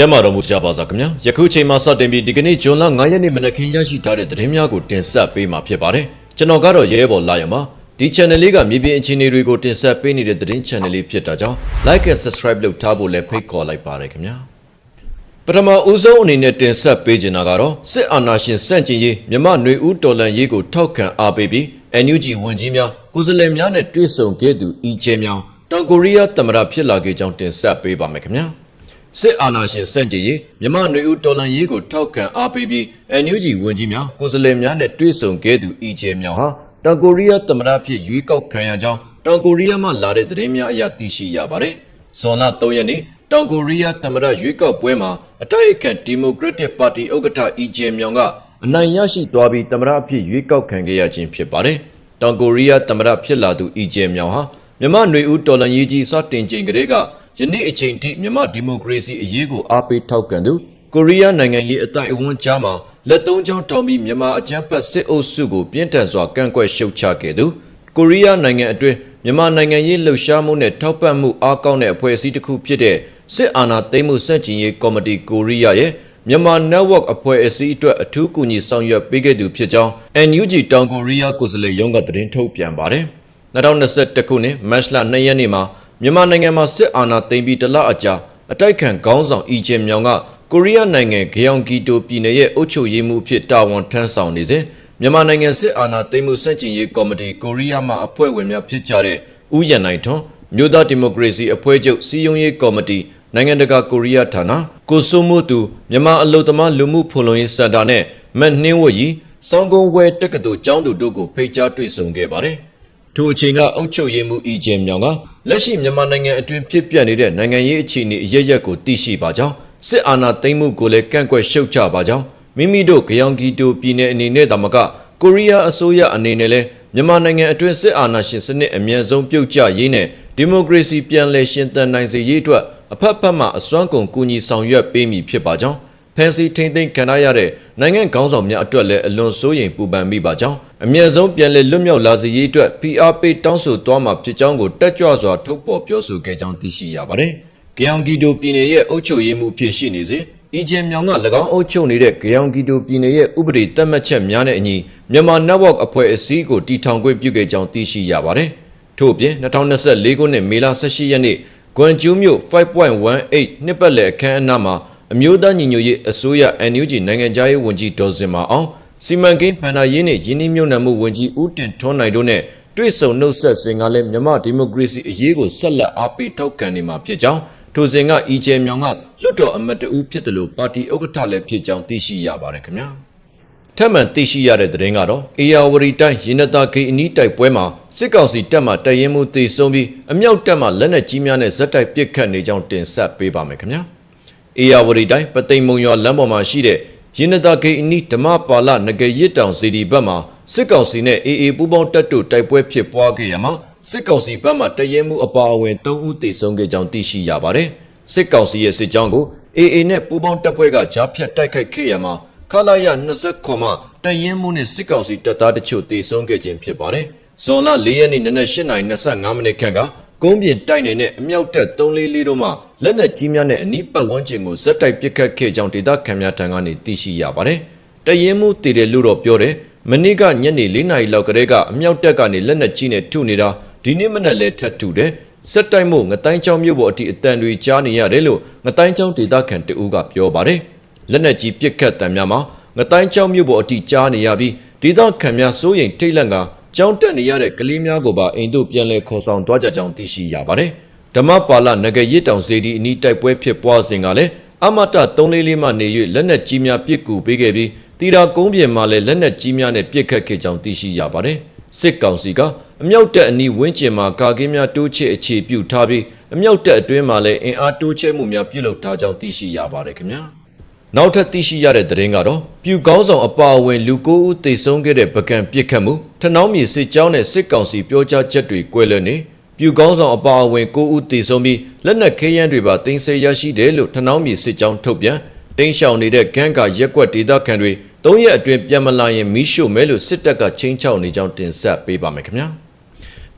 ကျမ်းမာတော်မူကြပါစားခင်ဗျာယခုချိန်မှာစတင်ပြီးဒီကနေ့ဂျွန်လ9ရက်နေ့မနက်ခင်းရရှိထားတဲ့သတင်းများကိုတင်ဆက်ပေးမှာဖြစ်ပါတယ်ကျွန်တော်ကတော့ရဲဘော်လာရမှာဒီ channel လေးကမြေပြင်အခြေအနေတွေကိုတင်ဆက်ပေးနေတဲ့သတင်း channel လေးဖြစ်တာကြောင့် like and subscribe လုပ်ထားဖို့လည်းဖိတ်ခေါ်လိုက်ပါတယ်ခင်ဗျာပထမဦးဆုံးအနေနဲ့တင်ဆက်ပေးချင်တာကတော့စစ်အာဏာရှင်စန့်ကျင်ရေးမြမနွေဦးတော်လန်ရေးကိုထောက်ခံအားပေးပြီး NUG ဝန်ကြီးများကိုယ်စားလှယ်များနဲ့တွေ့ဆုံခဲ့သူအီကျဲမြောင်တောင်ကိုရီးယားသမ္မတဖြစ်လာခဲ့ကြောင်းတင်ဆက်ပေးပါမယ်ခင်ဗျာ စစ်အာဏာရှင်စန့်ကျင်ရေးမြမနွေဦးတော်လန်ရေးကိုထောက်ခံအားပေးပြီး NUG ဝန်ကြီးများကိုယ်စားလှယ်များနဲ့တွေ့ဆုံခဲ့သူအီဂျေမြောင်ဟာတောင်ကိုရီးယားသမ္မတဖြစ်ရွေးကောက်ခံရကြောင်းတောင်ကိုရီးယားမှလာတဲ့သတင်းများအရသိရှိရပါတယ်။ဇွန်လ3ရက်နေ့တောင်ကိုရီးယားသမ္မတရွေးကောက်ပွဲမှာအတိုက်အခံဒီမိုကရက်တစ်ပါတီဥက္ကဋ္ဌအီဂျေမြောင်ကအနိုင်ရရှိသွားပြီးသမ္မတအဖြစ်ရွေးကောက်ခံခဲ့ရခြင်းဖြစ်ပါတယ်။တောင်ကိုရီးယားသမ္မတဖြစ်လာသူအီဂျေမြောင်ဟာမြမနွေဦးတော်လန်ရေးကြီးစတင်ချိန်ကလေးက ယနေ့အချိန်ထိမြန်မာဒီမိုကရေစီအရေးကိုအားပေးထောက်ခံသူကိုရီးယားနိုင်ငံရေးအတိုင်းအဝန်းကြားမှာလက်သုံးချောင်းထောင်ပြီးမြန်မာအကြမ်းဖက်စစ်အုပ်စုကိုပြင်းထန်စွာကန့်ကွက်ရှုတ်ချခဲ့သူကိုရီးယားနိုင်ငံအတွင်းမြန်မာနိုင်ငံရေးလှုပ်ရှားမှုနဲ့ထောက်ပံ့မှုအားကောင်းတဲ့အဖွဲ့အစည်းတစ်ခုဖြစ်တဲ့စစ်အာဏာသိမ်းမှုစန့်ကျင်ရေးကော်မတီကိုရီးယားရဲ့မြန်မာ network အဖွဲ့အစည်းအတွက်အထူးကူညီဆောင်ရွက်ပေးခဲ့သူဖြစ်ကြောင်း NUG တောင်ကိုရီးယားကိုယ်စားလှယ်ရုံးကသတင်းထုတ်ပြန်ပါတယ်2021ခုနှစ်မတ်လ2ရက်နေ့မှာ မြန်မာနိုင်ငံမှာစစ်အာဏာသိမ်းပြီးတလအကြာအတိုက်ခံခေါင်းဆောင်အီဂျင်မြောင်ကကိုရီးယားနိုင်ငံဂယောင်ဂီတိုပြည်နယ်ရဲ့အုပ်ချုပ်ရေးမှုဖြစ်တာဝန်ထမ်းဆောင်နေစဉ်မြန်မာနိုင်ငံစစ်အာဏာသိမ်းမှုစန့်ကျင်ရေးကော်မတီကိုရီးယားမှအဖွဲ့ဝင်များဖြစ်ကြတဲ့ဦးရန်နိုင်ထွန်းမြို့သားဒီမိုကရေစီအဖွဲ့ချုပ်စီယုံရေးကော်မတီနိုင်ငံတကာကိုရီးယားဌာနကိုစုမှုသူမြန်မာအလုသမားလူမှုဖွံ့ဖြိုးရေးစင်တာနဲ့မတ်နှင်းဝတ်ရီစောင်းကုန်းဝဲတက္ကသိုလ်ကျောင်းသူတို့ကိုဖိတ်ကြားတွေ့ဆုံခဲ့ပါတယ်။ ထိုအချိန်ကအုပ်ချုပ်ရေးမှုအီဂျင်မြောင်ကလက်ရှိမြန်မာနိုင်ငံအတွင်းဖြစ်ပျက်နေတဲ့နိုင်ငံရေးအခြေအနေအရရက်ကိုသိရှိပါကြောင်းစစ်အာဏာသိမ်းမှုကိုလည်းကန့်ကွက်ရှုတ်ချပါကြောင်းမိမိတို့ဂယောင်ဂီတိုပြည်နယ်အနေနဲ့သာမကကိုရီးယားအစိုးရအနေနဲ့လည်းမြန်မာနိုင်ငံအတွင်းစစ်အာဏာရှင်စနစ်အမြင့်ဆုံးပြုတ်ကျရေးနဲ့ဒီမိုကရေစီပြန်လည်ရှင်သန်နိုင်စေရေးအတွက်အဖက်ဖက်မှအစွမ်းကုန်ကူညီဆောင်ရွက်ပေးမည်ဖြစ်ပါကြောင်းဖန်စီထိမ့်သိမ်းခံရတဲ့နိုင်ငံခေါင်းဆောင်များအတွက်လည်းအလွန်စိုးရိမ်ပူပန်မိပါကြောင်း အမြင့်ဆုံးပြန်လည်လွတ်မြောက်လာစေရေးအတွက် PR ပေးတောင်းဆိုသွားမှာဖြစ်ကြောင်းကိုတက်ကြွစွာထုတ်ပေါ်ပြောဆိုခဲ့ကြောင်းသိရှိရပါတယ်။ဂယောင်ဂီတိုပြည်နယ်ရဲ့အုပ်ချုပ်ရေးမှုဖြစ်ရှိနေစဉ်အီဂျင်မြောင်က၎င်းအုပ်ချုပ်နေတဲ့ဂယောင်ဂီတိုပြည်နယ်ရဲ့ဥပဒေတတ်မှတ်ချက်များနဲ့အညီမြန်မာ network အဖွဲ့အစည်းကိုတည်ထောင်ခွင့်ပြုခဲ့ကြောင်းသိရှိရပါတယ်။ထို့အပြင်2024ခုနှစ်မေလ18ရက်နေ့ဂွမ်ကျူးမြို့5.18နှစ်ပတ်လည်အခမ်းအနားမှာအမျိုးသားညီညွတ်ရေးအစိုးရ NUG နိုင်ငံသားရေးဝန်ကြီးဒေါ်စင်မာအောင် စီမံကိန်းဖန်တာရေးနဲ့ယင်းနှိမ့်မြုံနယ်မှုဝန်ကြီးဦးတင်ထွန်းနိုင်တို့နဲ့တွေ့ဆုံနှုတ်ဆက်စဉ်ကလည်းမြမဒီမိုကရေစီအရေးကိုဆက်လက်အားပေးထောက်ခံနေမှာဖြစ်ကြောင်းထိုစဉ်ကအီဂျေမြောင်ကလွတ်တော်အမတ်တဦးဖြစ်တယ်လို့ပါတီဥက္ကဋ္ဌလည်းဖြစ်ကြောင်းသိရှိရပါတယ်ခင်ဗျာထပ်မံသိရှိရတဲ့သတင်းကတော့အေယာဝရီတိုင်းရင်းနတာဂေအနီးတိုက်ပွဲမှာစစ်ကောင်စီတပ်မှတရင်မှုတေဆုံးပြီးအမြောက်တပ်မှလက်နက်ကြီးများနဲ့ဇက်တိုက်ပစ်ခတ်နေကြောင်းတင်ဆက်ပေးပါမယ်ခင်ဗျာအေယာဝရီတိုင်းပသိမ်မုံရွာလမ်းပေါ်မှာရှိတဲ့ ရင်းနတာဂေအနီးဓမ္မပါလငကရစ်တောင်စီဒီဘက်မှာစစ်ကောင်စီနဲ့အေအေပူးပေါင်းတပ်တို့တိုက်ပွဲဖြစ်ပွားခဲ့ရမှာစစ်ကောင်စီဘက်မှတရင်မှုအပါအဝင်၃ဦးတေဆုံးခဲ့ကြောင်းသိရှိရပါတယ်စစ်ကောင်စီရဲ့စစ်ကြောင်းကိုအေအေနဲ့ပူးပေါင်းတပ်ဖွဲ့ကကြားဖြတ်တိုက်ခိုက်ခဲ့ရမှာခလာရ20ခွန်မှတရင်မှုနဲ့စစ်ကောင်စီတပ်သားတချို့တေဆုံးခဲ့ခြင်းဖြစ်ပါတယ်ဇွန်လ၄ရက်နေ့နနက်8:25မိနစ်ခန့်က ကုန်းပြင်တိုက်နေတဲ့အမြောက်တပ်344တို့မှလက်နက်ကြီးများနဲ့အနီးပတ်ဝန်းကျင်ကိုဇက်တိုက်ပစ်ခတ်ခဲ့ကြောင်းဒေသခံများထံကနေသိရှိရပါတယ်။တရင်မှုတည်တယ်လို့တော့ပြောတယ်။မနေ့ကညနေ၄နာရီလောက်ကတည်းကအမြောက်တပ်ကနေလက်နက်ကြီးနဲ့ထုနေတာဒီနေ့မနက်လည်းထပ်ထုတယ်။စက်တိုက်မှုငတိုင်းချောင်းမြို့ပေါ်အထိအတန်တွေကြားနေရတယ်လို့ငတိုင်းချောင်းဒေသခံတအူးကပြောပါတယ်။လက်နက်ကြီးပစ်ခတ်တံများမှာငတိုင်းချောင်းမြို့ပေါ်အထိကြားနေရပြီးဒေသခံများစိုးရိမ်ထိတ်လန့်က ကြောင်းတက်နေရတဲ့ကလေးများကိုပါအိမ်တို့ပြန်လည်ခေါ်ဆောင်သွားကြကြောင်းသိရှိရပါတယ်။ဓမ္မပါလနဂရစ်တောင်စေဒီအနီးတိုက်ပွဲဖြစ်ပွားစဉ်ကလည်းအမတ344မှနေ၍လက်နက်ကြီးများပစ်ကူပေးခဲ့ပြီးတီတာကုန်းပြင်မှာလည်းလက်နက်ကြီးများနဲ့ပစ်ခတ်ခဲ့ကြောင်းသိရှိရပါတယ်။စစ်ကောင်စီကအမြောက်တပ်အနီးဝန်းကျင်မှာကာကင်းများတိုးချဲ့အခြေပြုထားပြီးအမြောက်တပ်အတွင်းမှာလည်းအင်အားတိုးချဲ့မှုများပြုလုပ်ထားကြောင်းသိရှိရပါတယ်ခင်ဗျာ။ နောက်ထပ်သိရှိရတဲ့သတင်းကတော့ပြူကောင်းဆောင်အပါအဝင်လူကိုဦးတေဆုံးခဲ့တဲ့ပကံပြစ်ခတ်မှုထနောင်းမြေစစ်ကြောင်းနဲ့စစ်ကောင်စီပြောကြားချက်တွေကွဲလွဲနေပြူကောင်းဆောင်အပါအဝင်ကိုဦးတေဆုံးပြီးလက်နက်ခဲယမ်းတွေပါတင်ဆက်ရရှိတယ်လို့ထနောင်းမြေစစ်ကြောင်းထုတ်ပြန်တင်းရှောင်နေတဲ့ဂန်းကရက်ကွက်ဒေသခံတွေ၃ရက်အတွင်းပြန်မလာရင်မီးရှို့မယ်လို့စစ်တပ်ကချင်းချောက်နေကြောင်းတင်ဆက်ပေးပါမယ်ခင်ဗျာ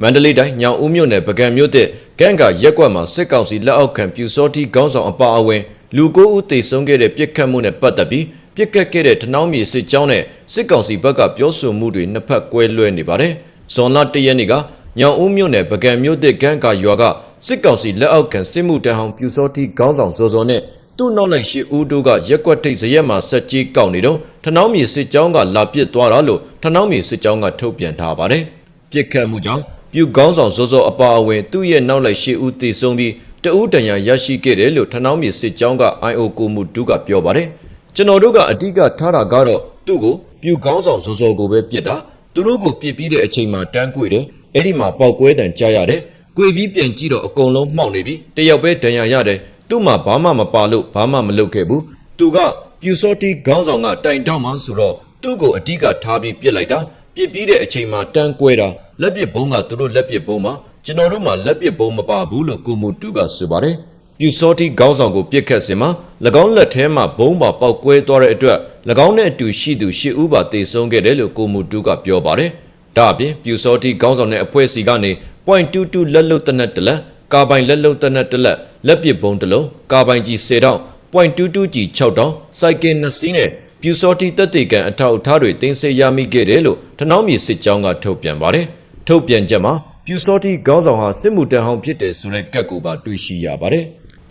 မန္တလေးတိုင်းညောင်ဦးမြို့နယ်ပကံမြို့တဲ့ကန့်ကရက်ကွက်မှာစစ်ကောင်စီလက်အောက်ခံပြူစောတိခေါင်းဆောင်အပါအဝင် လူကိုဦးသေဆုံးခဲ့တဲ့ပြစ်ခတ်မှုနဲ့ပတ်သက်ပြီးပြစ်ခတ်ခဲ့တဲ့ထနောင်းမြေစစ်ကြောင်းနဲ့စစ်ကောင်စီဘက်ကပြောဆိုမှုတွေနှစ်ဖက်ကွဲလွဲနေပါတယ်။ဇွန်လ၁ရက်နေ့ကညောင်ဦးမြို့နယ်ပကံမြို့တစ်ကန်းကာရွာကစစ်ကောင်စီလက်အောက်ခံစစ်မှုတန်းဟောင်ပြူစောတိခေါင်းဆောင်ဇော်ဇော်နဲ့သူ့နောက်လိုက်ရှိဦးတို့ကရက်ကွက်ထိတ်ဇရက်မှာဆက်ကြီးကောက်နေတော့ထနောင်းမြေစစ်ကြောင်းကလာပစ်သွားတာလို့ထနောင်းမြေစစ်ကြောင်းကထုတ်ပြန်ထားပါတယ်။ပြစ်ခတ်မှုကြောင့်ပြူခေါင်းဆောင်ဇော်ဇော်အပါအဝင်သူ့ရဲ့နောက်လိုက်ရှိဦးတည်ဆုံးပြီး တဦးတန်ရာရရှိခဲ့တယ်လို့ထနောင်းမြေစစ်ကြောင်းက IO ကိုမှုတူကပြောပါတယ်။ကျွန်တော်တို့ကအဓိကထားတာကတော့သူ့ကိုပြူခေါင်းဆောင်ဇော်ဇော်ကိုပဲပြစ်တာသူတို့ကိုပြစ်ပြီးတဲ့အချိန်မှာတန်းကွေတယ်အဲ့ဒီမှာပေါက်ကွဲတန်ကြားရတယ်။ကွေပြီးပြန်ကြည့်တော့အကုန်လုံးမှောက်နေပြီတယောက်ပဲဒဏ်ရာရတယ်သူ့မှာဘာမှမပါလို့ဘာမှမလုပ်ခဲ့ဘူးသူကပြူစောတီခေါင်းဆောင်ကတိုင်တောင်းမှဆိုတော့သူ့ကိုအဓိကထားပြီးပြစ်လိုက်တာပြစ်ပြီးတဲ့အချိန်မှာတန်းကွဲတာလက်ပစ်ဘုံကသူတို့လက်ပစ်ဘုံမှာ ကျွန်တော်တို့မှာလက်ပစ်ဘုံမပါဘူးလို့ကိုမူတူကဆိုပါတယ်ပြူစောတီခေါင်းဆောင်ကိုပြစ်ခတ်စင်မှာ၎င်းလက်ထဲမှာဘုံပါပေါက်ကွဲသွားတဲ့အတွက်၎င်းနဲ့အတူရှိသူရှစ်ဦးပါတေဆုံးခဲ့တယ်လို့ကိုမူတူကပြောပါတယ်ဒါအပြင်ပြူစောတီခေါင်းဆောင်တဲ့အဖွဲ့စီကနေ .22 လက်လုတ်တနက်တလက်ကာပိုင်လက်လုတ်တနက်တလက်လက်ပစ်ဘုံတစ်လုံးကာပိုင်ကြီး10တောင်း .22 ကြီး6တောင်းစိုက်ကင်2စီးနဲ့ပြူစောတီတက်တေကန်အထောက်အထားတွေတင်ဆက်ရမိခဲ့တယ်လို့ထနောင်းမြေစစ်ကြောင်းကထုတ်ပြန်ပါတယ်ထုတ်ပြန်ချက်မှာ ပြူစောတီခေါင်းဆောင်ဟာစစ်မှုတန်းဟောင်းဖြစ်တယ်ဆိုတဲ့ကတ်ကိုပါတွေ့ရှိရပါတယ်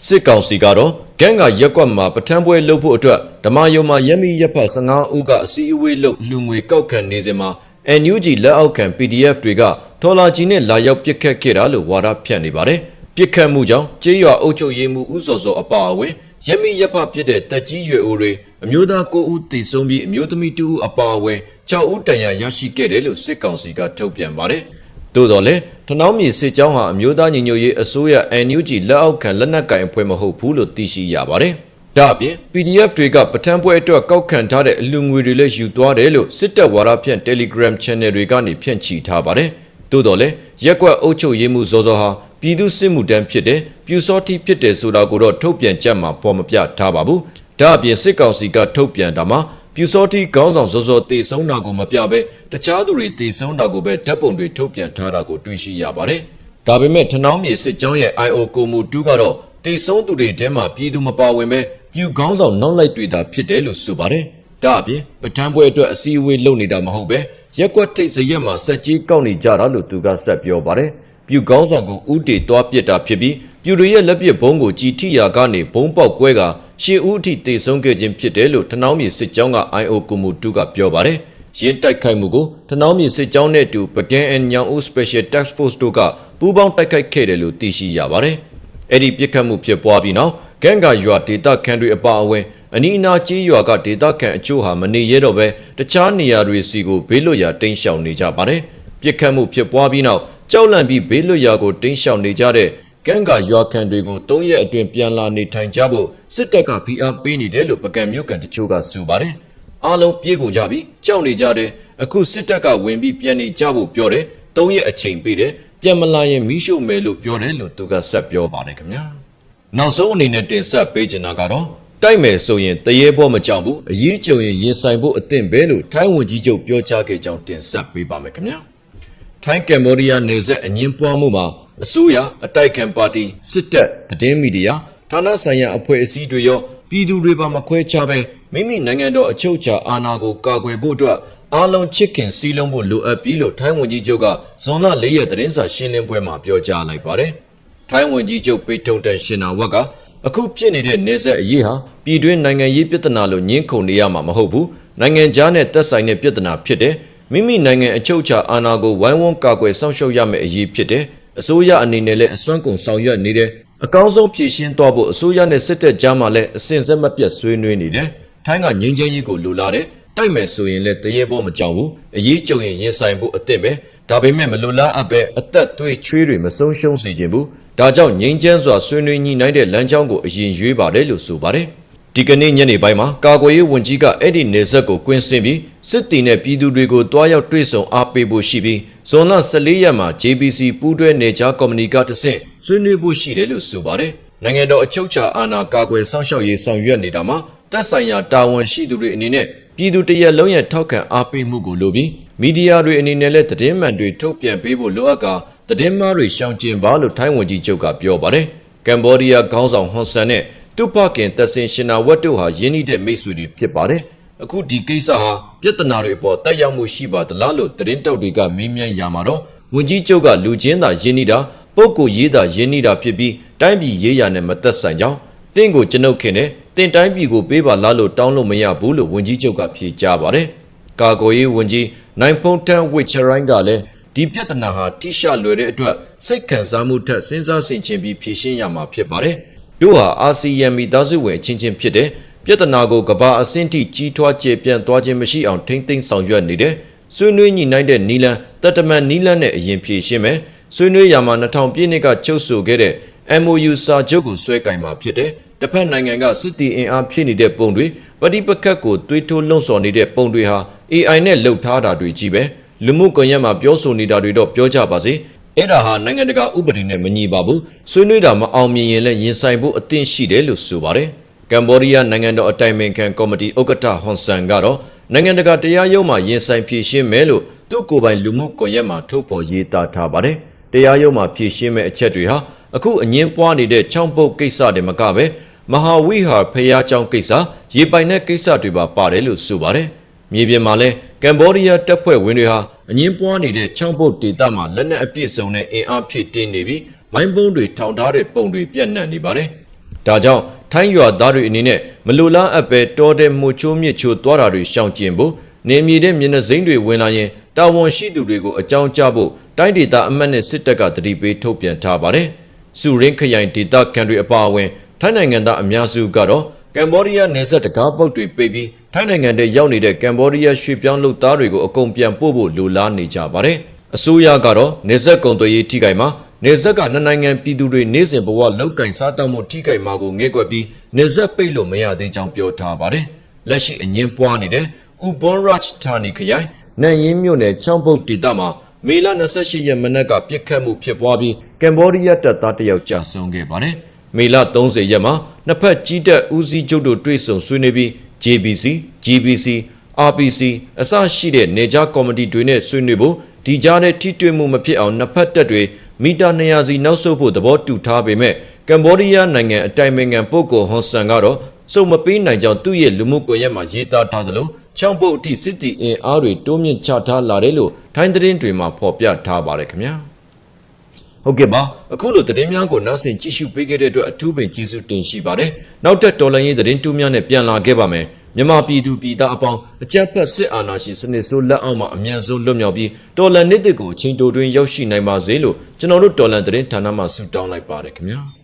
စစ်ကောင်စီကတော့ဂန်းကရက်ကွက်မှာပထမ်းပွဲလုပ်ဖို့အတွက်ဓမ္မယုံမှာရက်မီရက်ဖတ်15ဦးကအစည်းအဝေးလုပ်လူငွေကောက်ခံနေစဉ်မှာ NUG လက်အောက်ခံ PDF တွေကထော်လာကြီးနဲ့လာရောက်ပစ်ခတ်ခဲ့တာလို့ဝါဒဖြန့်နေပါတယ်။ပစ်ခတ်မှုကြောင့်ကျေးရွာအုပ်ချုပ်ရေးမှူးဦးစော်စောအပါအဝင်ရမီရဖဖြစ်တဲ့တက်ကြီးရွယ်အိုတွေအမျိုးသား9ဦးသေဆုံးပြီးအမျိုးသမီး2ဦးအပါအဝင်6ဦးတန်ရာရရှိခဲ့တယ်လို့စစ်ကောင်စီကထုတ်ပြန်ပါတယ်။ သို့တော်လည်းထနောင်းမြေစစ်ကြောင်းဟာအမျိုးသားညီညွတ်ရေးအစိုးရ NUG လက်အောက်ခံလက်နက်ကင်အဖွဲ့မဟုတ်ဘူးလို့သိရှိရပါတယ်။ဒါအပြင် PDF တွေကပထမ်းပွဲအတွက်ကောက်ခံထားတဲ့အလူငွေတွေလည်းယူသွားတယ်လို့စစ်တပ်ဝါဒဖြန့် Telegram Channel တွေကနေဖြန့်ချီထားပါတယ်။သို့တော်လည်းရက်ကွက်အုပ်ချုပ်ရေးမှုဇော်ဇော်ဟာပြည်သူစစ်မှုတန်းဖြစ်တဲ့ပြူစောတိဖြစ်တယ်ဆိုတာကိုတော့ထုတ်ပြန်ချက်မှာပေါ်မပြထားပါဘူး။ဒါအပြင်စစ်ကောင်စီကထုတ်ပြန်တာမှာ ပြူစောတိခေါင်းဆောင်ဇော်ဇော်တေဆုံးတာကိုမပြဘဲတခြားသူတွေတေဆုံးတာကိုပဲဓာတ်ပုံတွေထုတ်ပြန်ထားတာကိုတွေ့ရှိရပါတယ်။ဒါပေမဲ့ထနောင်းမြေစစ်ကြောင်းရဲ့ IO ကိုမူတူကတော့တေဆုံးသူတွေထဲမှာပြည်သူမပါဝင်ပဲပြူခေါင်းဆောင်နောက်လိုက်တွေတာဖြစ်တယ်လို့ဆိုပါတယ်။ဒါအပြင်ပထမ်းပွဲအတွက်အစည်းအဝေးလုပ်နေတာမဟုတ်ပဲရက်ကွက်ထိတ်စရက်မှာစက်ကြီးကောက်နေကြတာလို့သူကဆက်ပြောပါတယ်။ ပြူခေါင်းဆောင်ကိုဥတီတွားပစ်တာဖြစ်ပြီးပြူတွေရဲ့လက်ပစ်ဘုံကိုကြည်ထိရာကနေဘုံပေါက်ကွဲကရှေဦးအထိတေဆုံးခဲ့ခြင်းဖြစ်တယ်လို့ထနောင်းမြေစစ်ကြောင်းက IO ကိုမူတူကပြောပါတယ်။ရင်းတိုက်ခိုက်မှုကိုထနောင်းမြေစစ်ကြောင်းနဲ့အတူပကင်းအန်ညောင်ဦး Special Task Force တို့ကပူးပေါင်းတိုက်ခိုက်ခဲ့တယ်လို့သိရှိရပါတယ်။အဲ့ဒီပြစ်ခတ်မှုဖြစ်ပွားပြီးနောက်ဂန်ဂါရွာဒေတာခန်တွေအပါအဝင်အနီးအနားကြီးရွာကဒေတာခန်အချို့ဟာမနေရတော့ပဲတခြားနေရာတွေစီကိုဘေးလွတ်ရာတိမ်းရှောင်နေကြပါတယ်။ပြစ်ခတ်မှုဖြစ်ပွားပြီးနောက် ကြောက်လန့်ပြီးဘေးလွတ်ရာကိုတိမ်းရှောင်နေကြတဲ့ကန်းကရွာခံတွေကို၃ရက်အတွင်းပြန်လာနေထိုင်ကြဖို့စစ်တပ်ကဖိအားပေးနေတယ်လို့ပကံမြို့ကန်တချို့ကဆိုပါတယ်။အားလုံးပြေးကုန်ကြပြီကြောက်နေကြတယ်အခုစစ်တပ်ကဝင်ပြီးပြန်နေကြဖို့ပြောတယ်၃ရက်အချိန်ပေးတယ်ပြန်မလာရင်မီးရှို့မယ်လို့ပြောတယ်လို့သူကဆက်ပြောပါတယ်ခင်ဗျာ။နောက်ဆုံးအနေနဲ့တင်ဆက်ပေးချင်တာကတော့တိုက်မယ်ဆိုရင်တရေဘောမကြောက်ဘူးအရေးကြုံရင်ရင်ဆိုင်ဖို့အသင့်ပဲလို့ထိုင်းဝန်ကြီးချုပ်ပြောကြားခဲ့ကြောင်းတင်ဆက်ပေးပါမယ်ခင်ဗျာ။ ထိုင်းကမ်ဘောဒီးယားနေဆက်အငင်းပွားမှုမှာအစိုးရအတိုက်ခံပါတီစစ်တပ်သတင်းမီဒီယာဌာနဆိုင်ရာအဖွဲ့အစည်းတွေရောပြည်သူတွေပါမခွဲခြားပဲမိမိနိုင်ငံတော်အချုပ်အခြာအာဏာကိုကာကွယ်ဖို့အတွက်အားလုံးချစ်ခင်စီးလုံးဖို့လိုအပ်ပြီလို့ထိုင်းဝန်ကြီးချုပ်ကဇွန်လ၄ရက်သတင်းစာရှင်းလင်းပွဲမှာပြောကြားလိုက်ပါတယ်။ထိုင်းဝန်ကြီးချုပ်ပေထုံတန်ရှင်နာဝက်ကအခုဖြစ်နေတဲ့နေဆက်အရေးဟာပြည်တွင်းနိုင်ငံရေးပြဿနာလို့ညှင်းခုန်နေရမှာမဟုတ်ဘူး။နိုင်ငံခြားနဲ့သက်ဆိုင်တဲ့ပြဿနာဖြစ်တယ်။ မိမိနိုင်ငံအချုပ်အခြာအာဏာကိုဝိုင်းဝန်းကာကွယ်စောင့်ရှောက်ရမယ့်အရေးဖြစ်တယ်။အစိုးရအနေနဲ့လည်းအစွမ်းကုန်ဆောင်ရွက်နေတယ်။အကောင်းဆုံးဖြည့်ရှင်းသွားဖို့အစိုးရနဲ့စစ်တပ်ကြားမှာလည်းအစဉ်ဆက်မပြတ်ဆွေးနွေးနေတယ်။ထိုင်းကငြိမ်းချမ်းရေးကိုလိုလားတယ်။တိုက်မယ်ဆိုရင်လည်းတရေဘောမကြောက်ဘူး။အရေးကြုံရင်ရင်ဆိုင်ဖို့အသင့်ပဲ။ဒါပေမဲ့မလိုလားအပ်ပဲအသက်သွေးချွေးတွေမဆုံးရှုံးစေခြင်းဘူး။ဒါကြောင့်ငြိမ်းချမ်းစွာဆွေးနွေးညှိနှိုင်းတဲ့လမ်းကြောင်းကိုအရင်ရွေးပါတယ်လို့ဆိုပါတယ်။ ဒီကနေ့ညနေပိုင်းမှာကာကွယ်ရေးဝန်ကြီးကအဲ့ဒီနေဆက်ကိုကွင်းဆင်းပြီးစစ်တီနဲ့ပြည်သူတွေကိုတွားရောက်တွေ့ဆုံအားပေးဖို့ရှိပြီးဇွန်လ14ရက်မှာ JBC ပူးတွဲနေကြားကော်မတီကတဆင့်ဆွေးနွေးဖို့ရှိတယ်လို့ဆိုပါတယ်။နိုင်ငံတော်အချုပ်အခြာအာဏာကာကွယ်စောင့်ရှောက်ရေးဆောင်ရွက်နေတာမှာတပ်ဆိုင်ရာတာဝန်ရှိသူတွေအနေနဲ့ပြည်သူတရက်လုံးရဲ့ထောက်ခံအားပေးမှုကိုလိုပြီးမီဒီယာတွေအနေနဲ့လည်းသတင်းမှန်တွေထုတ်ပြန်ပေးဖို့လိုအပ်ကာသတင်းမှားတွေရှောင်ကျဉ်ပါလို့ထိုင်းဝန်ကြီးချုပ်ကပြောပါတယ်။ကမ်ဘောဒီးယားခေါင်းဆောင်ဟွန်ဆန်နဲ့တ သူ့ဖခင်သက်စင်ရှင်နာဝတ်တို့ဟာယင်းနှိတဲ့မိတ်ဆွေတွေဖြစ်ပါတယ်အခုဒီကိစ္စဟာပြဿနာတွေပေါ်တက်ရောက်မှုရှိပါသလားလို့သတင်းတောက်တွေကမေးမြန်းရမှာတော့ဝန်ကြီးချုပ်ကလူချင်းသာယင်းနှိတာပုပ်ကိုရေးတာယင်းနှိတာဖြစ်ပြီးတိုင်းပြည်ရေးရာနဲ့မသက်ဆိုင်ကြောင်းတင့်ကိုကျွန်ုပ်ခင်နဲ့တင်တိုင်းပြည်ကိုပေးပါလားလို့တောင်းလို့မရဘူးလို့ဝန်ကြီးချုပ်ကဖြေကြားပါတယ်။ကာကိုရေးဝန်ကြီးနိုင်ဖုန်တန်ဝစ်ချရိုင်းကလည်းဒီပြဿနာဟာတိရှလွယ်တဲ့အတွက်စိတ်ခံစားမှုထက်စဉ်းစားဆင်ခြင်ပြီးဖြေရှင်းရမှာဖြစ်ပါတယ်။ တို့ဟာအာဆီယံမိသားစုဝင်အချင်းချင်းဖြစ်တဲ့ပြဿနာကိုကဘာအဆင့်ထိကြီးထွားကျေပြန့်သွားခြင်းမရှိအောင်ထိမ့်သိမ်းဆောင်ရွက်နေတယ်။ဆွေးနွေးညှိနှိုင်းတဲ့နီလန်တတမန်နီလန်နဲ့အရင်ဖြေရှင်းမယ်။ဆွေးနွေးရမှာ2000ပြည့်နှစ်ကချုပ်ဆိုခဲ့တဲ့ MOU စာချုပ်ကိုဆွဲကင်မှာဖြစ်တယ်။တစ်ဖက်နိုင်ငံကစစ်တီအင်အားဖြစ်နေတဲ့ပုံတွေပဋိပက္ခကိုသွေးထိုးလှုံ့ဆော်နေတဲ့ပုံတွေဟာ AI နဲ့လှုပ်ထားတာတွေကြီးပဲလူမှုကွန်ရက်မှာပြောဆိုနေတာတွေတော့ပြောကြပါစေ အဲ့ဒါဟာနိုင်ငံတကာဥပဒေနဲ့မညီပါဘူးဆွေးနွေးတာမအောင်မြင်ရင်လည်းရင်ဆိုင်ဖို့အသင့်ရှိတယ်လို့ဆိုပါတယ်ကမ်ဘောဒီးယားနိုင်ငံတော်အတိုင်ပင်ခံကော်မတီဥက္ကဋ္ဌဟွန်ဆန်ကတော့နိုင်ငံတကာတရားရုံးမှာရင်ဆိုင်ဖြေရှင်းမယ်လို့သူ့ကိုယ်ပိုင်လူမှုကွန်ရက်မှာထုတ်ဖော်ရေးသားထားပါတယ်တရားရုံးမှာဖြေရှင်းမဲ့အချက်တွေဟာအခုအငင်းပွားနေတဲ့ချောင်းပုတ်ကိစ္စတွေမကပဲမဟာဝိဟာဖျားကျောင်းကိစ္စရေပိုင်တဲ့ကိစ္စတွေပါပါတယ်လို့ဆိုပါတယ်။ မြေပြင်မှာလဲကမ်ဘောဒီးယားတပ်ဖွဲ့ဝင်တွေဟာအငင်းပွားနေတဲ့ချောင်းပုတ်ဒေသမှာလက်နက်အပြည့်စုံတဲ့အင်အားဖြည့်တင်းနေပြီးမိုင်းပုံးတွေထောင်ထားတဲ့ပုံတွေပြန့်နှံ့နေပါတယ်။ဒါကြောင့်ထိုင်းရွာသားတွေအနေနဲ့မလိုလားအပ်ပဲတော်တဲ့မှုချိုးမြစ်ချိုးသွားတာတွေရှောင်ကျဉ်ဖို့နေမြေတဲ့မျက်နှာစိမ်းတွေဝင်လာရင်တာဝန်ရှိသူတွေကိုအကြောင်းကြားဖို့တိုင်းဒေသအမတ်နဲ့စစ်တပ်ကတတိပေးထုတ်ပြန်ထားပါတယ်။စုရင်းခရိုင်ဒေသခံတွေအပါအဝင်ထိုင်းနိုင်ငံသားအများစုကတော့ ကမ်ဘောဒီးယားနယ်စပ်တကားပုတ်တွေပိတ်ပြီးထိုင်းနိုင်ငံထဲရောက်နေတဲ့ကမ်ဘောဒီးယားရွှေပြောင်းလုပ်သားတွေကိုအကုန်ပြန်ပို့ဖို့လိုလားနေကြပါတယ်။အစိုးရကတော့နယ်စပ်ကုန်သွယ်ရေးထိခိုက်မှာနယ်စပ်ကနှစ်နိုင်ငံပြည်သူတွေနေ့စဉ်ဘဝလောက်ကင်စားတောက်မှုထိခိုက်မှာကိုငဲ့ကွက်ပြီးနယ်စပ်ပိတ်လို့မရသေးကြောင်းပြောထားပါတယ်။လက်ရှိအငင်းပွားနေတဲ့ဥဘွန်ရတ်ဌာနီခရိုင်နန်ရင်မြို့နယ်ချောင်းပုတ်ဒေသမှာမေလ28ရက်မနက်ကပြစ်ခတ်မှုဖြစ်ပွားပြီးကမ်ဘောဒီးယားတပ်သားတစ်ယောက်ကြာဆုံးခဲ့ပါတယ်။ မေလ30ရက်မှာနှစ်ဖက်ကြီးတပ်ဦးစီးချုပ်တို့တွေ့ဆုံဆွေးနွေးပြီး JBC, GBC, RPC အစရှိတဲ့နေကြားကော်မတီတွေနဲ့ဆွေးနွေးဖို့ဒီကြားနဲ့ထိတွေ့မှုမဖြစ်အောင်နှစ်ဖက်တပ်တွေမီတာ200စီနောက်ဆုတ်ဖို့သဘောတူထားပေမဲ့ကမ်ဘောဒီးယားနိုင်ငံအတိုင်ပင်ခံပုဂ္ဂိုလ်ဟွန်ဆန်ကတော့စုံမပေးနိုင်ကြောင်းသူ့ရဲ့လူမှုကွန်ရက်မှာရေးသားထားသလိုချောင်းပုတ်အထိစစ်တီအင်အားတွေတိုးမြင့်ချထားလာတယ်လို့ထိုင်းသတင်းတွေမှာဖော်ပြထားပါတယ်ခင်ဗျာ ဟုတ်ကဲ့ပါအခုလိုသတင်းများကိုနောက်ဆင်ကြည့်ရှုပေးခဲ့တဲ့အတွက်အထူးပင်ကျေးဇူးတင်ရှိပါတယ်နောက်ထပ်တော်လှန်ရေးသတင်းတူးများနဲ့ပြန်လာခဲ့ပါမယ်မြန်မာပြည်သူပြည်သားအပေါင်းအကြက်ဖက်စစ်အာဏာရှင်စနစ်ဆိုးလက်အောက်မှာအမြန်ဆုံးလွတ်မြောက်ပြီးတော်လှန်နေ့တွေကိုအချိန်တိုတွင်ရောက်ရှိနိုင်ပါစေလို့ကျွန်တော်တို့တော်လှန်သတင်းဌာနမှဆုတောင်းလိုက်ပါတယ်ခင်ဗျာ